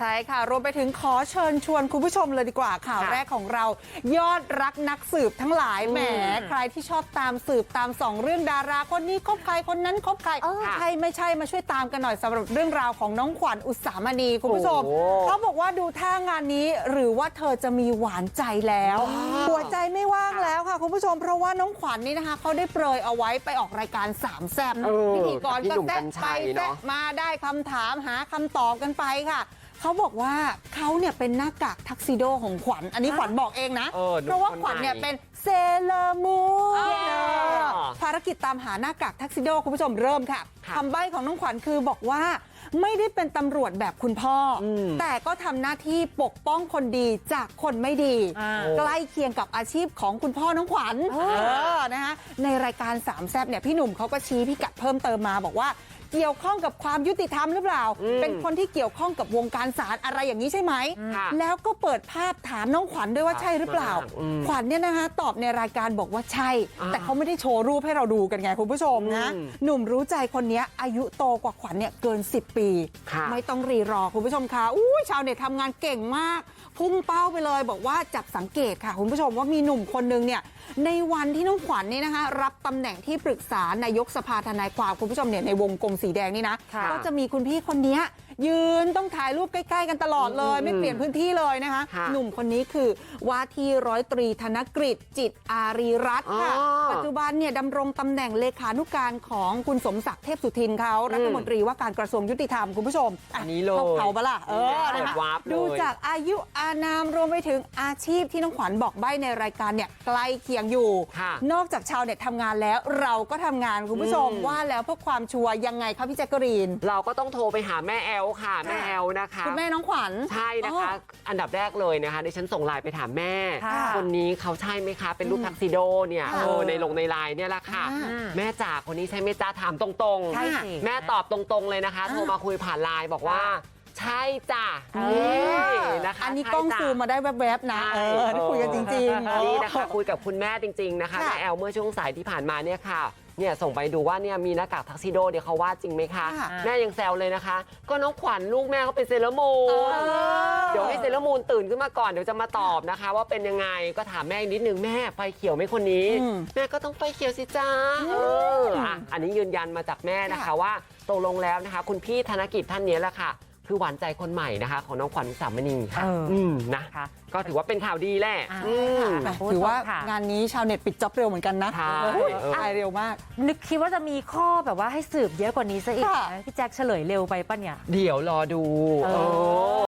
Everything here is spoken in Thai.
ใช่ค่ะ รวมไปถึงขอเชิญชวนคุณผู้ชมเลยดีกว่าข่าวค่ะแรกของเรา ยอดรักนักสืบทั้งหลายแหมใครที่ชอบตามสืบตามสองเรื่องดาราคนนี้คบใครคนนั้นคบใครเออใช่ไม่ใช่มาช่วยตามกันหน่อยสำหรับเรื่องราวของน้องขวัญอุตสามณีคุณผู้ชมโอ้เขาบอกว่าดูท่างานนี้หรือว่าเธอจะมีหวานใจแล้วหัวใจไม่ว่างแล้วค่ะคุณผู้ชม เพราะว่าน้องขวัญนี่นะคะเขาได้เปรยเอาไว้ไปออกรายการสามแซ่บเออพิธีกรพี่ก็หนุ่มแซ่กับญชัไปยแซ่เนาะมาได้คำถามหาคำตอบกันไปค่ะ เขาบอกว่าเขาเนี่ยเป็นหน้ากากทักซิโดของขวัญอันนี้ขวัญบอกเองนะเออดูเพราะว่าคนขวัญเนี่ยไหนเป็นเซเลอร์มูนอ๋อภารกิจตามหาหน้ากากทักซิโดคุณผู้ชมเริ่มค่ะค่ะคำใบ้ของน้องขวัญคือบอกว่าไม่ได้เป็นตำรวจแบบคุณพ่ออมแต่ก็ทำหน้าที่ปกป้องคนดีจากคนไม่ดีอ่าใกล้เคียงกับอาชีพของคุณพ่อน้องขวัญเออเออนะคะในรายการสามแซบเนี่ยพี่หนุ่มเขาก็ชี้พิกัดเพิ่มเติมมาบอกว่า เกี่ยวข้องกับความยุติธรรมหรือเปล่าอืมเป็นคนที่เกี่ยวข้องกับวงการศาลอะไรอย่างนี้ใช่ไหมค่ะแล้วก็เปิดภาพถามน้องขวัญด้วยว่าใช่หรือเปล่ามากอืมขวัญเนี่ยนะคะตอบในรายการบอกว่าใช่อ่าแต่เขาไม่ได้โชว์รูปให้เราดูกันไงคุณผู้ชมนะอืมหนุ่มรู้ใจคนเนี้ยอายุโตกว่าขวัญเนี่ยเกิน 10 ปีค่ะไม่ต้องรีรอคุณผู้ชมค่ะอู้ชาวเน็ตทำงานเก่งมาก พุ่งเป้าไปเลยบอกว่าจับสังเกตค่ะคุณผู้ชมว่ามีหนุ่มคนนึงเนี่ยในวันที่น้องขวัญนี่นะคะรับตำแหน่งที่ปรึกษานายกสภาทนายความคุณผู้ชมเนี่ยในวงกลมสีแดงนี่นะค่ะก็จะมีคุณพี่คนเนี้ ยยืนต้องถ่ายรูปใกล้ ๆ กันตลอดเลยอืมไม่เปลี่ยนพื้นที่เลยนะคะค่ะหนุ่มคนนี้คือว่าที่ร้อยตรีธนกฤษจิตอารีรัตน์ค่ะอ๋อปัจจุบันเนี่ยดำรงตำแหน่งเลขานุการของคุณสมศักดิ์เทพสุทินเขารัฐมนตรีว่าการกระทรวงยุติธรรมคุณผู้ชมอันนี้เลยข้าเขาปะล่ะเออเปินะดคะวาร์ปเลยดูจากอายุอานามรวมไปถึงอาชีพที่น้องขวัญบอกใบ้ในรายการเนี่ยใกล้เคียงอยู่ค่ะนอกจากชาวเน็ตทำงานแล้วเราก็ทำงานคุณผู้ชมอืมว่าแล้วเพื่อความชัวร์ยังไงคะพี่แจ๊กกะรีน เราก็ต้องโทรไปหาแม่แอลค่ะแม่แอลนะคะคุณแม่น้องขวัญใช่นะคะ อันดับแรกเลยนะคะดิฉันส่งไลน์ไปถามแม่ค่ะคนนี้เขาใช่ไหมคะ เป็นรูปทักซิโดเนี่ยค่ะเออในลงในไลน์เนี่ยแหละค่ะอ่าแม่จ๋าคนนี้ใช่ไหมจ้าถามตรงใช่สิแม่ตอบตรงๆเลยนะคะอ่าโทรมาคุยผ่านไลน์บอกว่า ใช่จ้ะเอ นี่อนะคะอันนี้ใช่กล้องจ้ะซูมมาได้แวบๆนะใช่เออได้คุยกันจริงๆ นี่นะคะคุยกับคุณแม่จริงๆนะคะค่ะ แม่แอลเมื่อช่วงสายที่ผ่านมาเนี่ยค่ะเนี่ยส่งไปดูว่าเนี่ยมีหน้ากากทักซิโดเนี่ยเขาว่าจริงไหมคะค่ะ แม่ยังแซวเลยนะคะ ก็น้องขวัญลูกแม่เขาเป็นเซเลอร์มูนเออเดี๋ยวให้เซเลอร์มูนตื่นขึ้นมาก่อนเดี๋ยวจะมาตอบนะคะ ว่าเป็นยังไงก็ถามแม่อีกนิดนึงแม่ไฟเขียวไหมคนนี้ อืมแม่ก็ต้องไฟเขียวสิจ้าเอออะอันนี้ยืนยันมาจากแม่นะคะค่ะว่าตกลงแล้วนะคะ คุณพี่ธนกิจท่านนี้แหละค่ะ คือหวานใจคนใหม่นะคะของน้องขวัญสามณีค่ะเอออือืมนะก็ถือว่าเป็นข่าวดีแหละอ่าอืมแหม่คุณผู้ชมถือว่าค่ะงานนี้ชาวเน็ตปิดจ็อบเร็วเหมือนกันนะใช่โอ้ยเออตายเร็วมาก นึกคิดว่าจะมีข้อแบบว่าให้สืบเยอะกว่านี้ซะอีกค่ะนะพี่แจ็คเฉลยเร็วไปปะเนี่ยเดี๋ยวรอดูเออเออ